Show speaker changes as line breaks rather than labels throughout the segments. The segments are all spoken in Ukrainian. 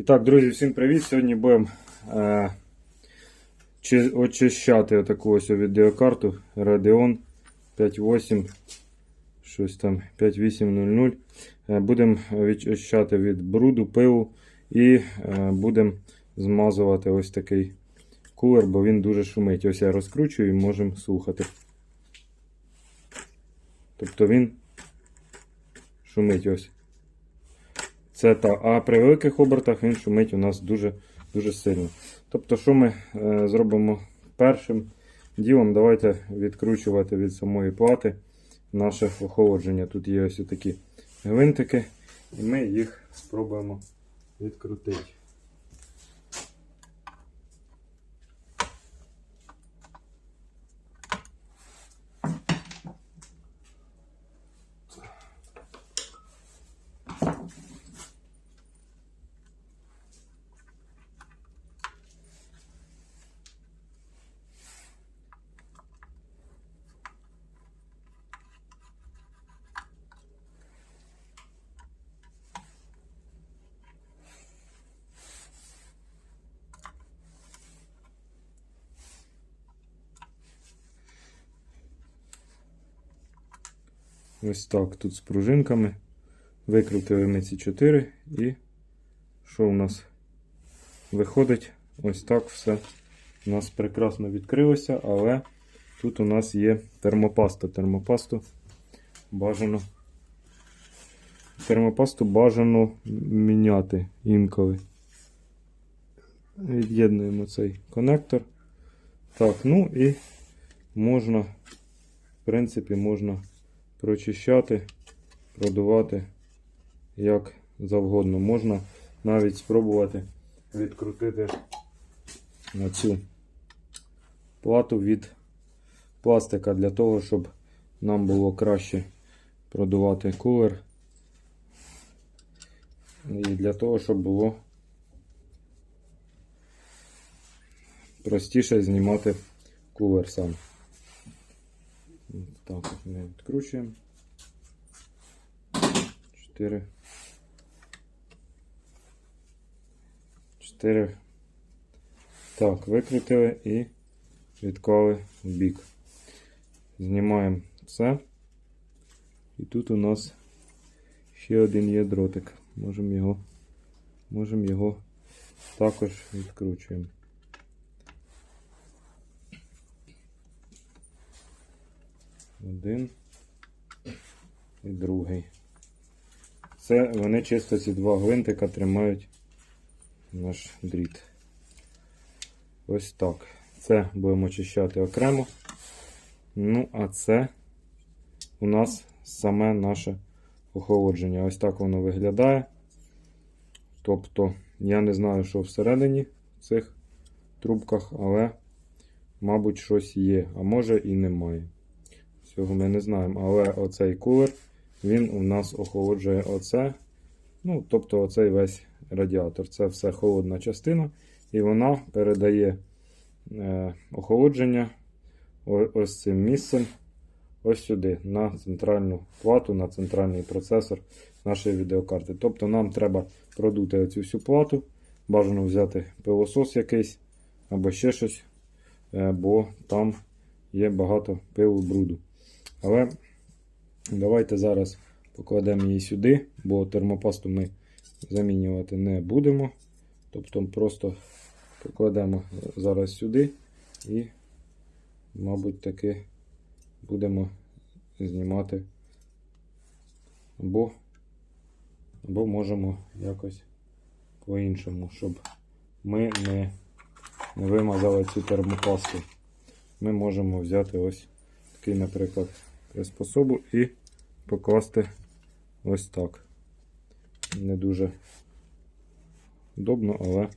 І так, друзі, всім привіт! Сьогодні будемо е, очищати отаку ось відеокарту Radeon 58 щось там 5800. Е, будемо відчищати від бруду, пилу і е, будемо змазувати ось такий кулер, бо він дуже шумить. Ось я розкручую і можемо слухати. Тобто він шумить ось. Це та, а при великих обертах він шумить у нас дуже дуже сильно. Тобто, що ми е, зробимо першим ділом, давайте відкручувати від самої плати наше охолодження. Тут є ось такі гвинтики, і ми їх спробуємо відкрутити. Ось так тут з пружинками. Викрутили ми ці 4 і що у нас виходить? Ось так все у нас прекрасно відкрилося, але тут у нас є термопаста. Термопасту бажано. Термопасту бажано міняти інколи. Від'єднуємо цей конектор. Так, ну і можна, в принципі, можна прочищати, продувати як завгодно. Можна навіть спробувати відкрутити на цю плату від пластика для того, щоб нам було краще продувати кулер. І для того, щоб було простіше знімати кулер сам. Так от ми відкручуємо. 4. 4. Так, викрутили і відклали в бік. Знімаємо це. І тут у нас ще один є дротик. Можемо його, можемо його також відкручуємо. Один і другий. Це вони чисто ці два гвинтика тримають наш дріт. Ось так. Це будемо очищати окремо. Ну, а це у нас саме наше охолодження. Ось так воно виглядає. Тобто, я не знаю, що всередині в цих трубках, але, мабуть, щось є, а може і немає. Цього ми не знаємо. Але оцей кулер, він у нас охолоджує оце. Ну, тобто оцей весь радіатор. Це все холодна частина. І вона передає е, охолодження ось цим місцем. Ось сюди, на центральну плату, на центральний процесор нашої відеокарти. Тобто нам треба продути цю всю плату. Бажано взяти пилосос якийсь або ще щось, е, бо там є багато пилу бруду. Але давайте зараз покладемо її сюди, бо термопасту ми замінювати не будемо. Тобто просто покладемо зараз сюди і, мабуть, таки будемо знімати або, або можемо якось по-іншому, щоб ми не, не вимазали цю термопасту. Ми можемо взяти ось такий, наприклад, приспособу і покласти ось так. Не дуже удобно, але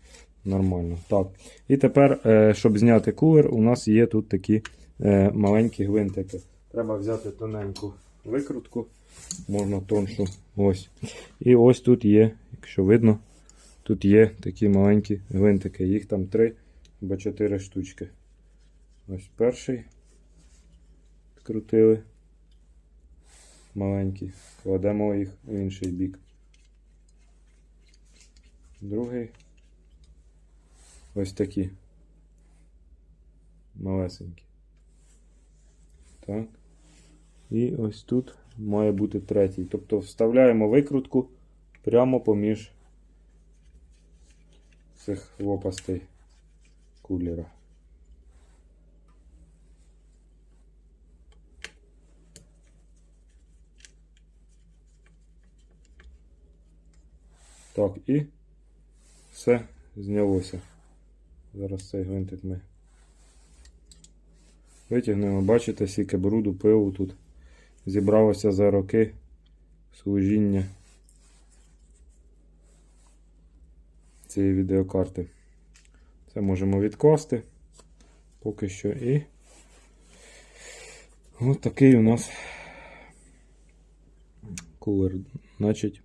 нормально. Так. І тепер, е, щоб зняти кулер, у нас є тут такі е, маленькі гвинтики. Треба взяти тоненьку викрутку, можна тоншу. Ось. І ось тут є, якщо видно, тут є такі маленькі гвинтики. Їх там 3 або 4 штучки. Ось перший відкрутили. Маленькі. Кладемо їх в інший бік. другий. Ось такі. Малесенькі. Так. І ось тут має бути третій. Тобто вставляємо викрутку прямо поміж цих лопастей кулера. Так, і все знялося. Зараз цей гвинтик ми витягнемо. Бачите, скільки бруду, пилу тут зібралося за роки служіння цієї відеокарти. Це можемо відкласти поки що і ось такий у нас кулер. Значить,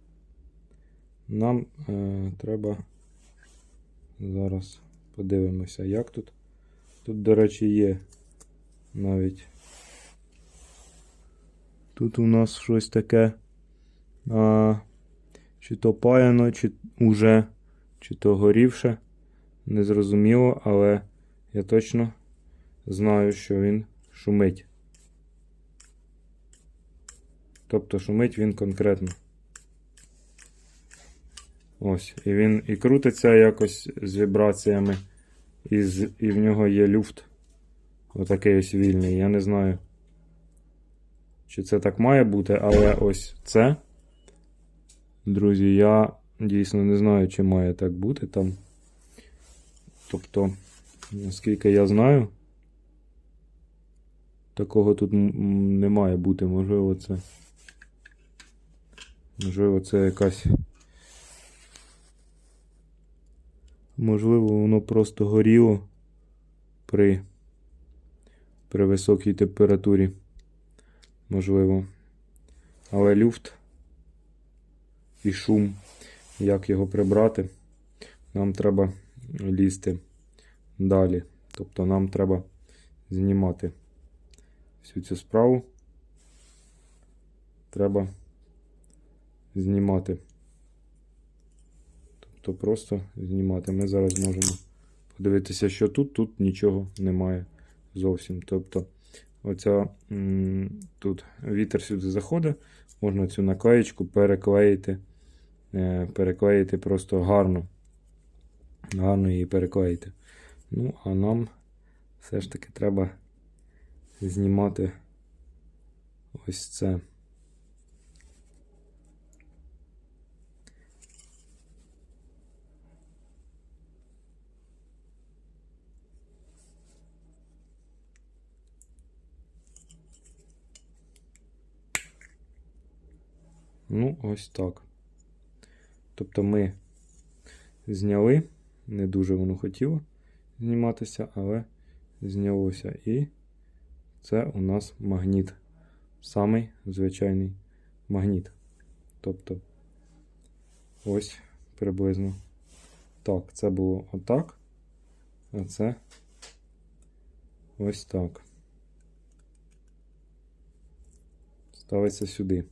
нам е, треба зараз подивимося, як тут. Тут, до речі, є навіть. Тут у нас щось таке. А, чи то паяно, чи уже, чи то горівше. Незрозуміло, але я точно знаю, що він шумить. Тобто шумить він конкретно. Ось. І він і крутиться якось з вібраціями, і, з, і в нього є люфт. Отакий ось вільний. Я не знаю, чи це так має бути, але ось це. Друзі, я дійсно не знаю, чи має так бути там. Тобто, наскільки я знаю, такого тут не має бути. Можливо, це. Можливо, це якась. Можливо, воно просто горіло при, при високій температурі. Можливо. Але люфт і шум, як його прибрати, нам треба лізти далі. Тобто нам треба знімати всю цю справу. Треба знімати. Тобто просто знімати. Ми зараз можемо подивитися, що тут, тут нічого немає зовсім. Тобто, оця тут вітер сюди заходить, можна цю наклеєчку переклеїти, е, переклеїти просто гарно. Гарно її переклеїти. Ну, а нам все ж таки треба знімати ось це. Ну, ось так. Тобто ми зняли, не дуже воно хотіло зніматися, але знялося. І це у нас магніт. Самий звичайний магніт. Тобто, ось приблизно так. Це було отак, а це ось так. Ставиться сюди.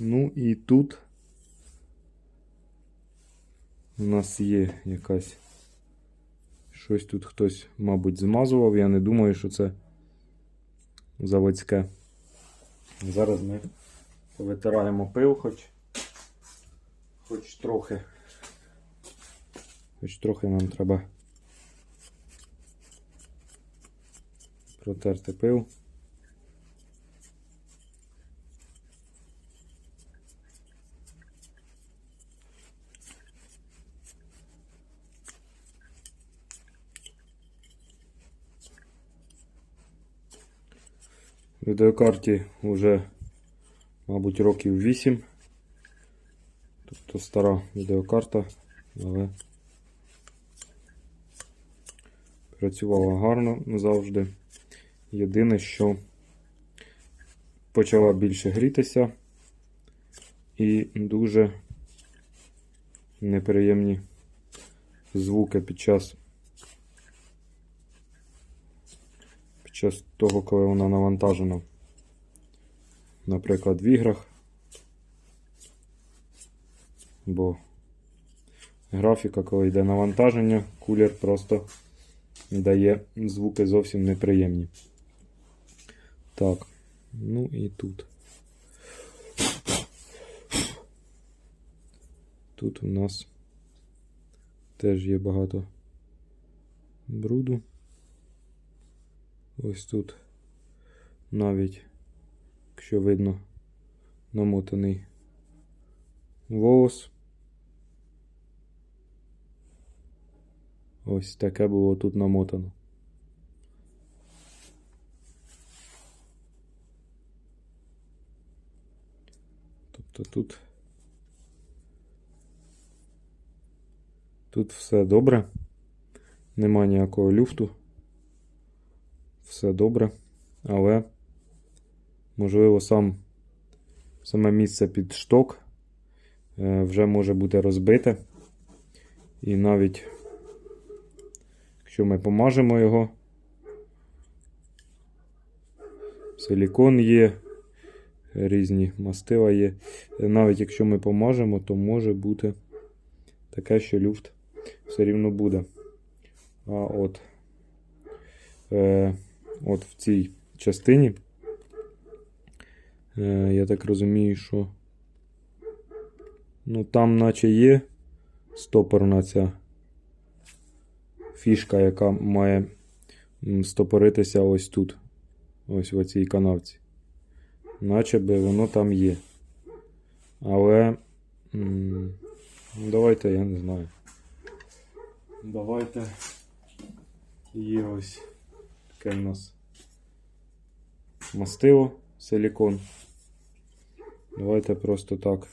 Ну і тут у нас є якась. Щось тут хтось, мабуть, змазував. Я не думаю, що це заводське. Зараз ми повитираємо пил, хоч, хоч трохи. Хоч трохи нам треба протерти пил. Відеокарті вже, мабуть, років 8. Тобто стара відеокарта, але працювала гарно завжди. Єдине, що почала більше грітися і дуже неприємні звуки під час під час того, коли вона навантажена. Наприклад, в іграх. Бо графіка, коли йде навантаження, кулер просто дає звуки зовсім неприємні. Так, ну і тут. Тут у нас теж є багато бруду. Ось тут навіть, якщо видно, намотаний волос. Ось таке було тут намотано. Тобто тут. Тут все добре. Нема ніякого люфту. Все добре. Але, можливо, сам, саме місце під шток е, вже може бути розбите. І навіть, якщо ми помажемо його, силікон є, різні мастила є. Навіть якщо ми помажемо, то може бути таке, що люфт все рівно буде. А от, е, от в цій частині, е, я так розумію, що ну там наче є стопорна ця фішка, яка має стопоритися ось тут, ось в цій канавці. Наче би воно там є. Але давайте я не знаю. Давайте є ось таке в нас мастило, силікон. Давайте просто так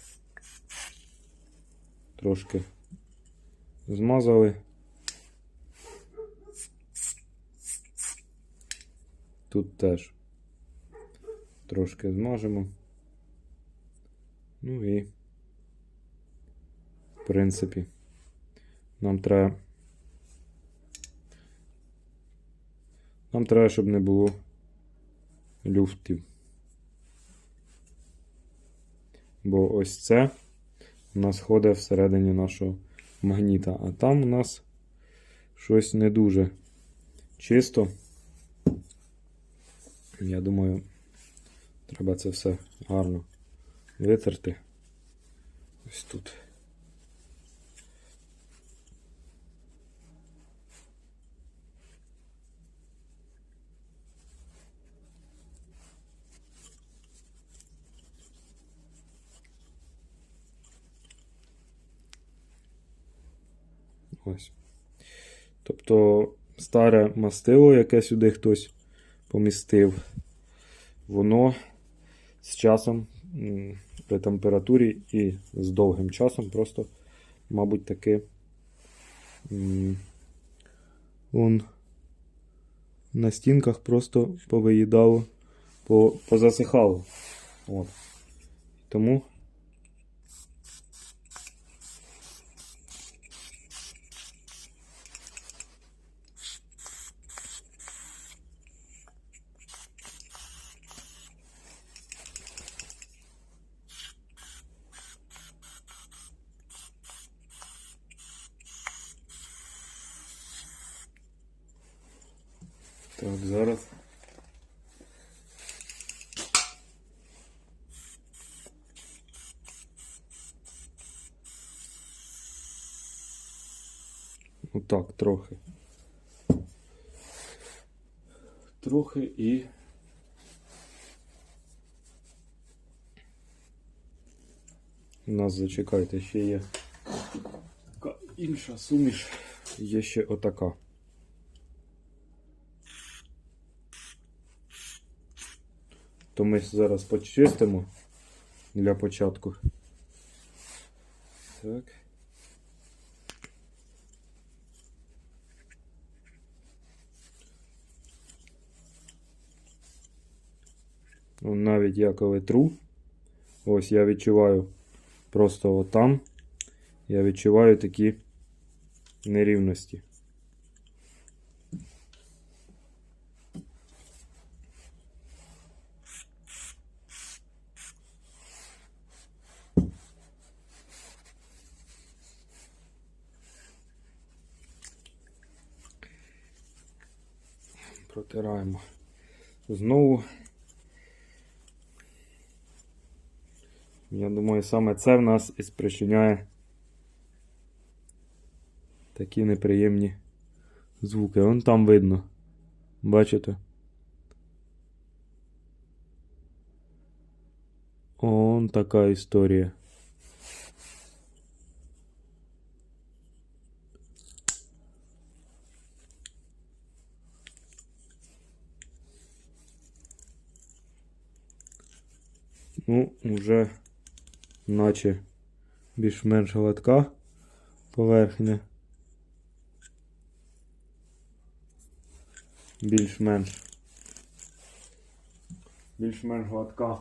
трошки змазали. Тут теж трошки змажемо. Ну і, в принципі, нам треба. Нам треба, щоб не було люфтів. Бо ось це у нас ходить всередині нашого магніта, а там у нас щось не дуже чисто. Я думаю, треба це все гарно витерти. Ось тут. Ось. Тобто старе мастило, яке сюди хтось помістив, воно з часом при температурі і з довгим часом просто, мабуть, таки он на стінках просто повиїдало, позасихало. От. Тому Так, зараз. Отак, трохи. Трохи і. У нас зачекайте, ще є така інша суміш, є ще отака. То ми зараз почистимо для початку. Так. Ну, Навіть я коли тру, ось я відчуваю просто отам, я відчуваю такі нерівності. Знову. Я думаю, саме це в нас і спричиняє такі неприємні звуки. Вон там видно. Бачите? Он така історія. Ну, вже наче більш-менш гладка поверхня. Більш-менш. Більш-менш гладка.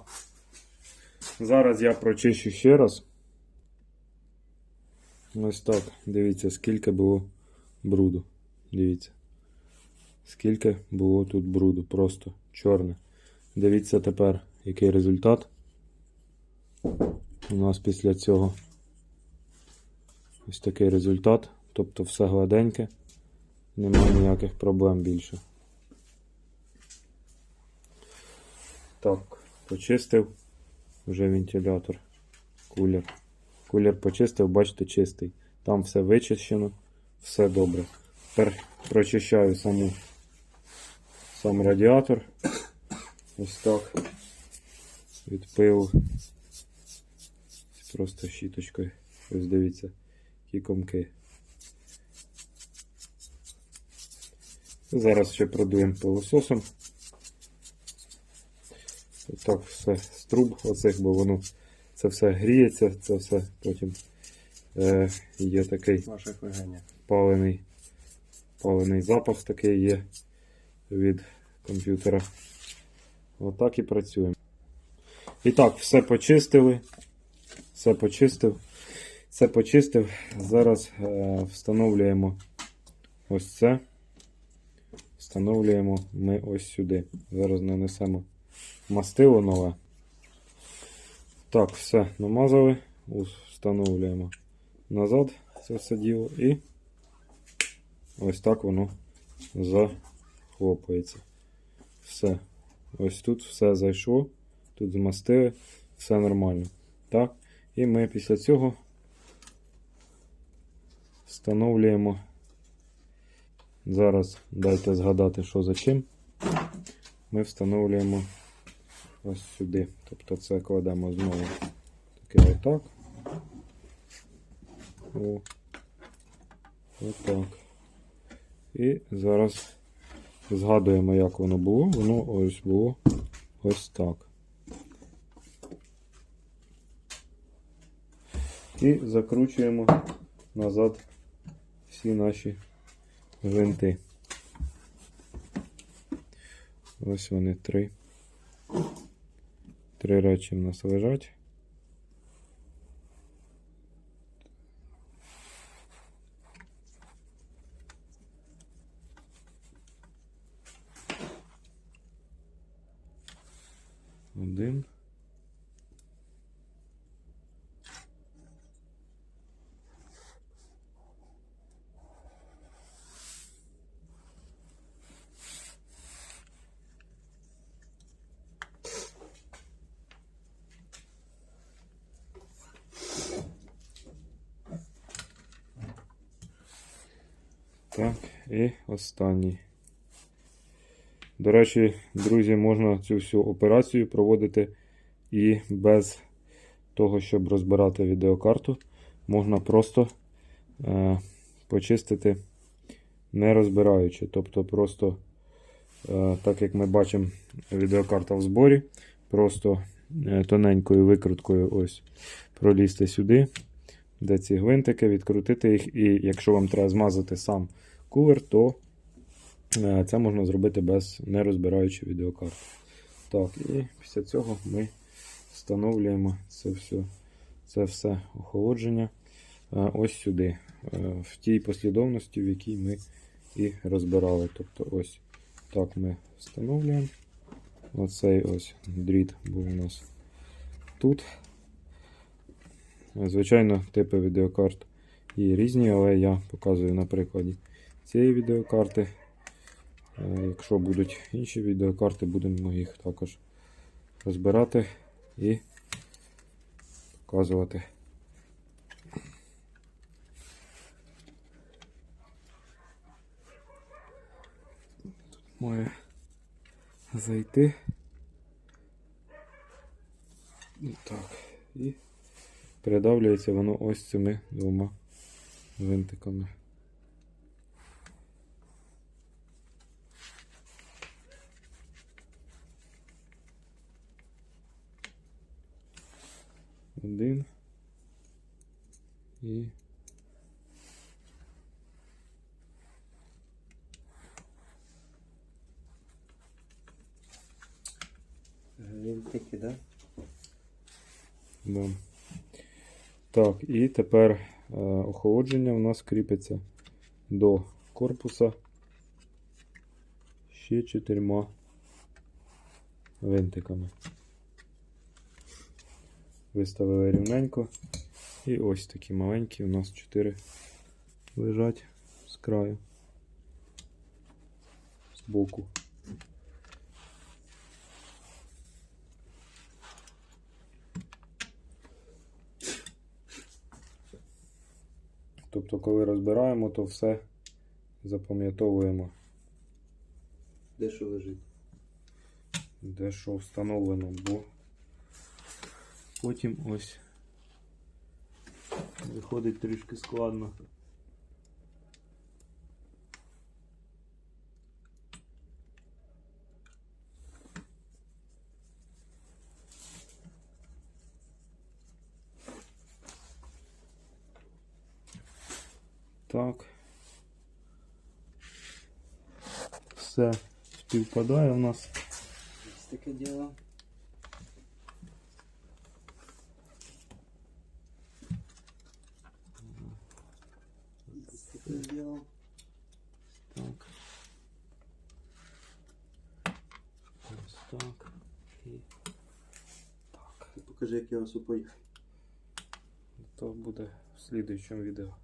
Зараз я прочищу ще раз. Ось так. Дивіться, скільки було бруду. Дивіться. Скільки було тут бруду. Просто чорне. Дивіться тепер, який результат у нас після цього. Ось такий результат. Тобто все гладеньке. Немає ніяких проблем більше. Так, почистив вже вентилятор. Кулер. Кулер почистив, бачите, чистий. Там все вичищено, все добре. Тепер прочищаю саму, сам радіатор. Ось так. Від пилу. Просто щіточкою. Ось дивіться, які комки. Зараз ще продуємо пилососом. Так все з труб оцих, бо воно це все гріється, це все потім е, є такий палений, палений запах такий є від комп'ютера. Отак і працюємо. І так, все почистили. Все почистив. Все почистив. Зараз е, встановлюємо ось це. Встановлюємо ми ось сюди. Зараз нанесемо мастило нове. Так, все намазали. Встановлюємо назад це все діло і ось так воно захлопується. Все. Ось тут все зайшло. Тут змастили, все нормально. Так. І ми після цього встановлюємо. Зараз дайте згадати, що за чим. Ми встановлюємо ось сюди. Тобто це кладемо знову таке отак. О. Отак. І зараз згадуємо, як воно було. Воно ось було ось так. І закручуємо назад всі наші гвинти. Ось вони три. Три речі в нас лежать. Один. Так, і останній. До речі, друзі, можна цю всю операцію проводити і без того, щоб розбирати відеокарту. Можна просто е, почистити, не розбираючи. Тобто, просто, е, так як ми бачимо, відеокарта в зборі, просто е, тоненькою викруткою ось пролізти сюди, де ці гвинтики, відкрутити їх, і якщо вам треба змазати сам кулер, то е, це можна зробити без не розбираючи відеокарту. Так, і після цього ми встановлюємо це все, це все охолодження е, ось сюди, е, в тій послідовності, в якій ми і розбирали. Тобто ось так ми встановлюємо. Оцей ось дріт був у нас тут. Звичайно, типи відеокарт є різні, але я показую на прикладі цієї відеокарти. Е, Якщо будуть інші відеокарти, будемо їх також розбирати і показувати. Тут має зайти. Так. І придавлюється воно ось цими двома винтиками. Один. І
Гвинтики, да?
Да. Так, і тепер е, охолодження у нас кріпиться до корпуса ще чотирма винтиками. Виставили рівненько. І ось такі маленькі у нас чотири лежать з краю, з боку. Тобто, коли розбираємо, то все запам'ятовуємо,
Де що лежить?
де що встановлено, бо потім ось виходить трішки складно. співпадає у нас.
Ось таке діло. Ось таке діло.
Так. Ось так. І так.
Ти покажи, як я вас упою.
То буде в слідуючому відео.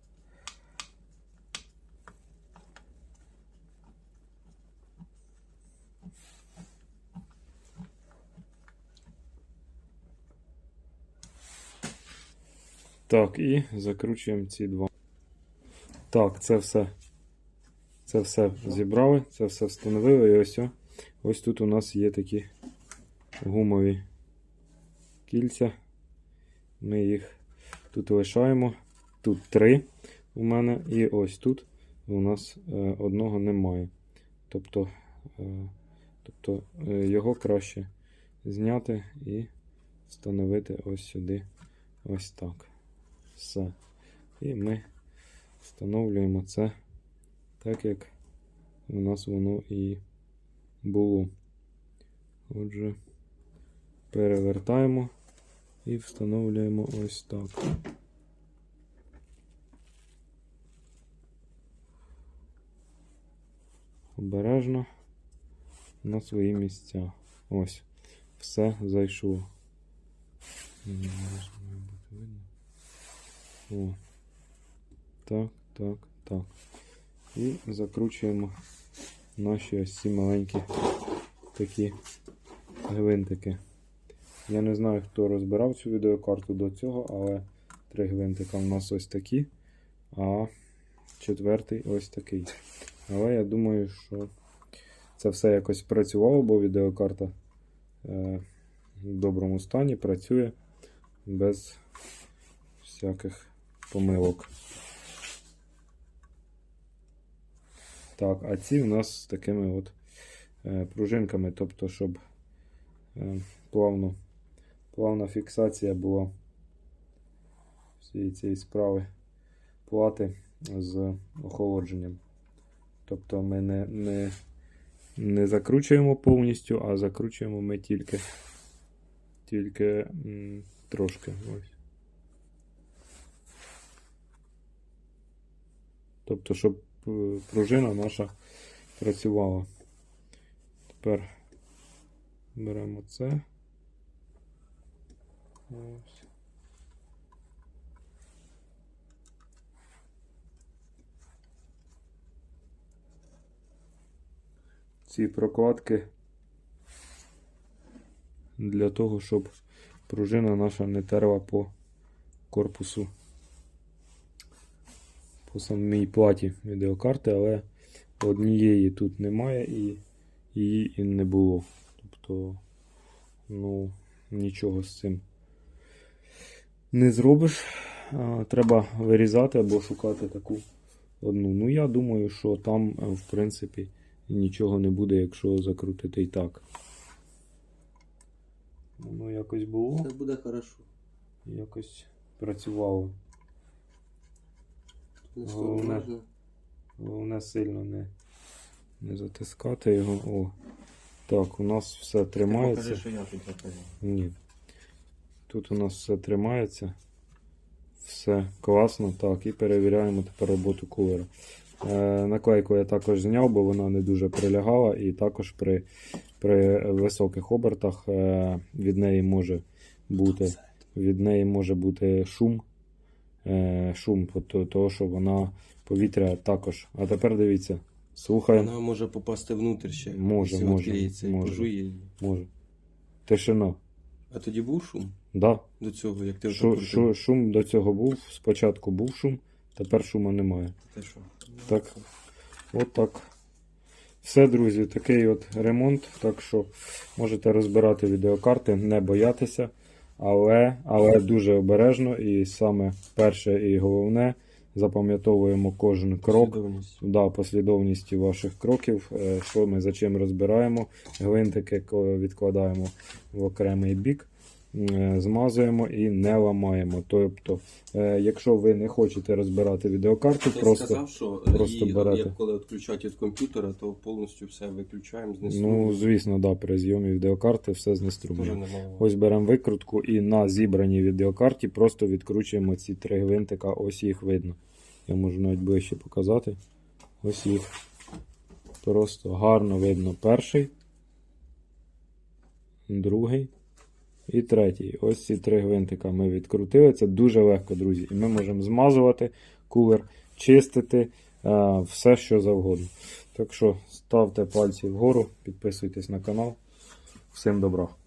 Так, і закручуємо ці два. Так, це все. Це все зібрали, це все встановили. І ось, ось тут у нас є такі гумові кільця. Ми їх тут лишаємо. Тут три у мене, і ось тут у нас е, одного немає. Тобто, е, тобто е, його краще зняти і встановити ось сюди. Ось так. Все. І ми встановлюємо це так, як у нас воно і було. Отже, перевертаємо і встановлюємо ось так. Обережно на свої місця. Ось. Все зайшло. Не знаю, що має бути видно. О. Так, так, так. І закручуємо наші ось ці маленькі такі гвинтики. Я не знаю, хто розбирав цю відеокарту до цього, але три гвинтика в нас ось такі, а четвертий ось такий. Але я думаю, що це все якось працювало, бо відеокарта е, в доброму стані працює без всяких помилок. Так, а ці у нас з такими от е, пружинками, тобто, щоб е, плавно, плавна фіксація була всієї цієї справи плати з охолодженням. Тобто ми не, не, не закручуємо повністю, а закручуємо ми тільки, тільки м, трошки. Ось. Тобто, щоб е, пружина наша працювала. Тепер беремо це. Ось. ці прокладки для того, щоб пружина наша не терла по корпусу, по самій платі відеокарти, але однієї тут немає і її і не було. Тобто, ну, нічого з цим не зробиш. Треба вирізати або шукати таку одну. Ну, я думаю, що там, е, в принципі, нічого не буде, якщо закрутити і так. Воно якось було,
Це буде хорошо.
якось працювало. Головне. Головне сильно не, не затискати його. О. Так, у нас все тримається.
Покажи, що я тут.
Ні. Тут у нас все тримається. Все класно. Так, і перевіряємо тепер роботу кулера. Е, наклейку я також зняв, бо вона не дуже прилягала, і також при, при високих обертах е, від неї може бути, від неї може бути шум. Е, шум, того, що вона повітря також. А тепер дивіться, слухаємо.
Вона може попасти внутрь ще.
Може,
якщо
може, може.
пожує.
Може. Тишина.
А тоді був шум
Да.
до цього, як ти вже
Шу, шу, шум до цього був. Спочатку був шум, тепер шуму немає.
Те що?
Так. От так. Все, друзі, такий от ремонт. Так що можете розбирати відеокарти, не боятися, але, але дуже обережно. І саме перше і головне, запам'ятовуємо кожен крок. Да, послідовність ваших кроків, е, що ми за чим розбираємо. Гвинтики ко- відкладаємо в окремий бік, е, змазуємо і не ламаємо. Тобто, е, якщо ви не хочете розбирати відеокарту, просто
сказав, що
просто
її,
берете.
як коли відключати від комп'ютера, то повністю все виключаємо,
ну, звісно, да, при зйомі відеокарти все знеструмуємо. Ось беремо викрутку і на зібраній відеокарті просто відкручуємо ці три гвинтика, ось їх видно. Я можу навіть ближче показати. Ось їх. Просто гарно видно перший, другий і третій. Ось ці три гвинтика ми відкрутили. Це дуже легко, друзі. І ми можемо змазувати кулер, чистити е, все, що завгодно. Так що ставте пальці вгору, підписуйтесь на канал. Всім добра!